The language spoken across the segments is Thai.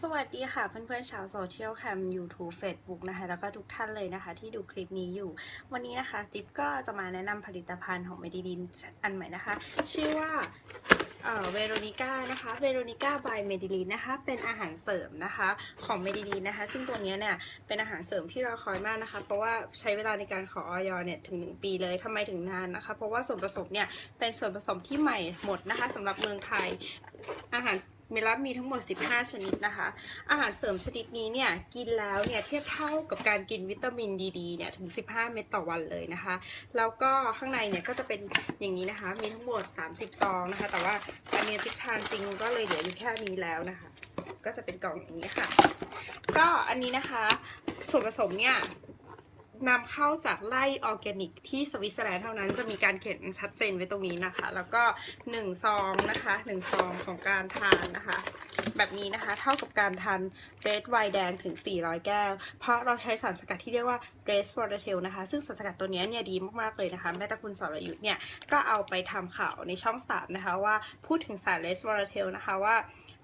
สวัสดีค่ะเพื่อนๆชาวโซเชียลแคม YouTube Facebook นะคะ แล้วก็ทุกท่านเลยนะคะ ที่ดูคลิปนี้อยู่ วันนี้นะคะ จิ๊บก็จะมาแนะนำผลิตภัณฑ์ของเมดิลินอันใหม่นะคะ ชื่อว่าเวโรนิก้านะคะ เวโรนิก้าบายเมดิลินนะคะ เป็นอาหารเสริมนะคะของเมดิลินนะคะ ซึ่งตัวเนี้ยเนี่ยเป็นอาหารเสริมที่เราคอยมากนะคะ เพราะว่าใช้เวลาในการขอออยเนี่ยถึง 1 ปีเลยทำไมถึงนานนะคะ เพราะว่าส่วนผสมเนี่ยเป็นส่วนผสมที่ใหม่หมดนะคะสำหรับเมืองไทยอาหาร เมลับมีทั้งหมด 15 ชนิดนะคะ อาหารเสริมชนิดนี้เนี่ยกินแล้วเนี่ยเทียบเท่ากับการกินวิตามินดีดีเนี่ยถึง 15 เม็ดต่อวันเลยนะคะ แล้วก็ข้างในเนี่ยก็จะเป็นอย่างนี้นะคะ มีทั้งหมด 30 ซองนะคะ แต่ว่าอันนี้ทิกทานจริงก็เลยเหลืออยู่แค่นี้แล้วนะคะ ก็จะเป็นกล่องอย่างนี้ค่ะ ก็อันนี้นะคะส่วนผสมเนี่ย นำเข้าจากไร่ออร์แกนิก ที่สวิตเซอร์แลนด์เท่านั้นจะมีการเขียนชัดเจนไว้ตรงนี้นะคะ แล้วก็1ซองนะคะ1ซองของการทานนะคะ แบบนี้นะคะ เท่ากับการทานเรดไวน์แดงถึง 400 แก้ว เพราะเราใช้สารสกัดที่เรียกว่าเรสฟอร์เทลนะคะ ซึ่งสารสกัดตัวนี้เนี่ยดีมากๆเลยนะคะ แม่ตะคุณสรยุทธ์เนี่ย ก็เอาไปทำข่าวในช่องสามนะคะว่าพูดถึงสารเรสฟอร์เทลนะคะว่า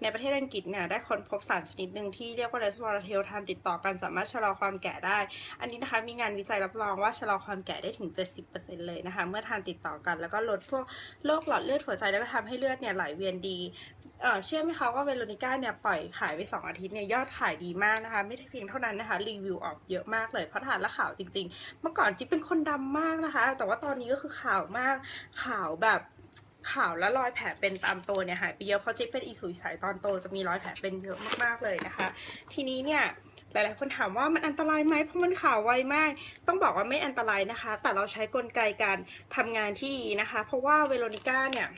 ในประเทศอังกฤษเนี่ยได้ค้นพบสารชนิดหนึ่งที่เรียกว่าเรสวอร์เทลทานติดต่อกันสามารถชะลอความแก่ได้ อันนี้นะคะมีงานวิจัยรับรองว่าชะลอความแก่ได้ถึง 70%เลยนะคะ เมื่อทานติดต่อกันแล้วก็ลดพวกโรคหลอดเลือดหัวใจและทำให้เลือดเนี่ยไหลเวียนดี เออเชื่อไหมคะว่าเวโรนิก้าเนี่ยปล่อยขายไป 2 อาทิตย์เนี่ยยอดขายดีมากนะคะ ไม่เพียงเท่านั้นนะคะ รีวิวออกเยอะมากเลยเพราะทานล้วขาวจริงๆ เมื่อก่อนจิ๊บเป็นคนดำมากนะคะ แต่ว่าตอนนี้ก็คือขาวมากขาวแบบขาวและรอยแผลเป็นตามตัวเนี่ยหายไปเยอะเพราะจิ๊บเป็นอีสุยสายตอนโตจะมีรอยแผลเป็นเยอะมากๆเลยนะคะ ทีนี้เนี่ยหลาย ๆ คนถามว่ามันอันตรายไหมเพราะมันข่าวไวมาก ต้องบอกว่าไม่อันตรายนะคะ แต่เราใช้กลไกการทำงานที่ดีนะคะ เพราะว่าเวโรนิก้าเนี่ย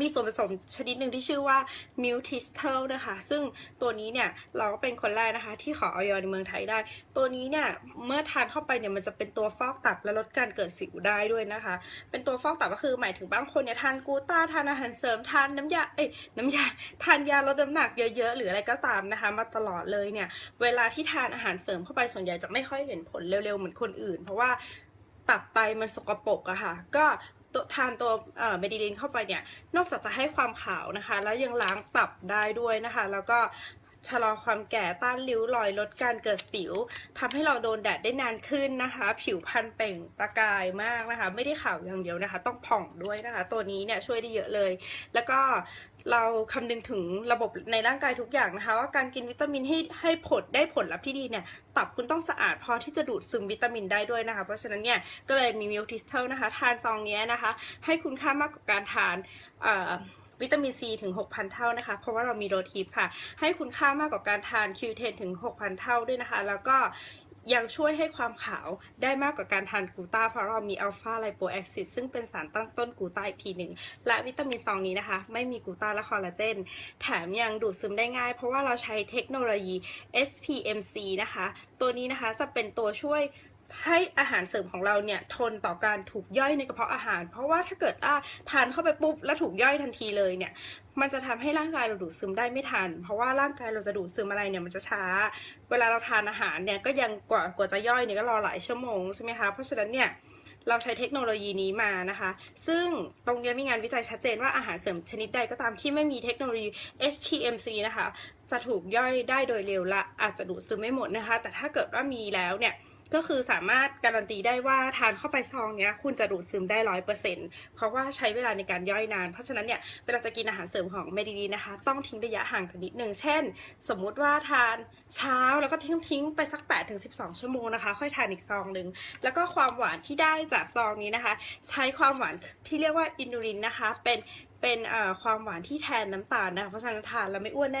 มีส่วนผสมชนิดหนึ่งที่ชื่อว่า m u t i s t e l นะคะ ซึ่งตัวนี้เนี่ยเราก็เป็นคนแรกนะคะ ที่ขอออยในเมืองไทยได้ ตัวนี้เนี่ยเมื่อทานเข้าไปเนี่ยมันจะเป็นตัวฟอกตับและลดการเกิดสิวได้ด้วยนะคะ เป็นตัวฟอกตับก็คือหมายถึงบางคนเนี่ยทานกูต้าทานอาหารเสริมทานน้ำยาเอ้ยน้ำยาทานยาลดน้ำหนักเยอะๆหรืออะไรก็ตามนะคะ มาตลอดเลยเนี่ยเวลาที่ทานอาหารเสริมเข้าไปส่วนใหญ่จะไม่ค่อยเห็นผลเร็วๆเหมือนคนอื่น เพราะว่าตับไตมันสกปรกอะค่ะ ก็ ตัวทานตัวเมดิลินเข้าไปเนี่ย นอกจากจะให้ความขาวนะคะ แล้วยังล้างตับได้ด้วยนะคะ แล้วก็ ชะลอความแก่ต้านริ้วรอยลดการเกิดสิวทำให้เราโดนแดดได้นานขึ้นนะคะ ผิวพรรณเปล่งประกายมากนะคะ ไม่ได้ขาวอย่างเดียวนะคะ ต้องผ่องด้วยนะคะ ตัวนี้เนี่ยช่วยได้เยอะเลย แล้วก็เราคำนึงถึงระบบในร่างกายทุกอย่างนะคะ ว่าการกินวิตามินให้ให้ผลได้ผลลัพธ์ที่ดีเนี่ยตับคุณต้องสะอาดพอที่จะดูดซึมวิตามินได้ด้วยนะคะ เพราะฉะนั้นเนี่ยก็เลยมีมิลทิสเทลนะคะ ทานซองนี้นะคะ ให้คุณค่ามากกว่าการทาน วิตามินซีถึง 6,000 เท่านะคะ เพราะว่าเรามีโรทิปค่ะ ให้คุณค่ามากกว่าการทานคิวเทนถึง 6,000 เท่าด้วยนะคะ แล้วก็ยังช่วยให้ความขาวได้มากกว่าการทานกูต้าเพราะเรามีอัลฟาไลโปแอซิดซึ่งเป็นสารตั้งต้นกูต้าอีกทีหนึ่ง และวิตามินซองนี้นะคะ ไม่มีกูต้าและคอลลาเจน แถมยังดูดซึมได้ง่าย เพราะว่าเราใช้เทคโนโลยี SPMC นะคะ ตัวนี้นะคะจะเป็นตัวช่วย ให้อาหารเสริมของเราเนี่ยทนต่อการถูกย่อยในกระเพาะอาหาร เพราะว่าถ้าเกิดอ่าทานเข้าไปปุ๊บแล้วถูกย่อยทันทีเลยเนี่ยมันจะทำให้ร่างกายเราดูดซึมได้ไม่ทัน เพราะว่าร่างกายเราจะดูดซึมอะไรเนี่ยมันจะช้า เวลาเราทานอาหารเนี่ยก็ยังกว่ากว่าจะย่อยเนี่ยก็รอหลายชั่วโมงใช่ไหมคะเพราะฉะนั้นเนี่ยเราใช้เทคโนโลยีนี้มานะคะ ซึ่งตรงนี้มีงานวิจัยชัดเจนว่าอาหารเสริมชนิดใดก็ตามที่ไม่มีเทคโนโลยี HTMC นะคะ จะถูกย่อยได้โดยเร็วและอาจจะดูดซึมไม่หมดนะคะ แต่ถ้าเกิดว่ามีแล้วเนี่ย ก็คือสามารถการันตีได้ว่าทานเข้าไปซองเนี้ยคุณจะดูดซึมได้ร้อยเปอร์เซ็นต์เพราะว่าใช้เวลาในการย่อยนาน เพราะฉะนั้นเนี่ยเวลาจะกินอาหารเสริมของเมดิลีนะคะ ต้องทิ้งระยะห่างกันนิดนึงเช่น สมมุติว่าทานเช้าแล้วก็ทิ้งทิ้งไปสัก8ถึง12ชั่วโมงนะคะ ค่อยทานอีกซองหนึ่งแล้วก็ความหวานที่ได้จากซองนี้นะคะ ใช้ความหวานที่เรียกว่าอินูรินนะคะเป็นเป็นความหวานที่แทนน้ำตาลนะคะเพราะฉะนั้นทานแล้วไม่อ้วนแน่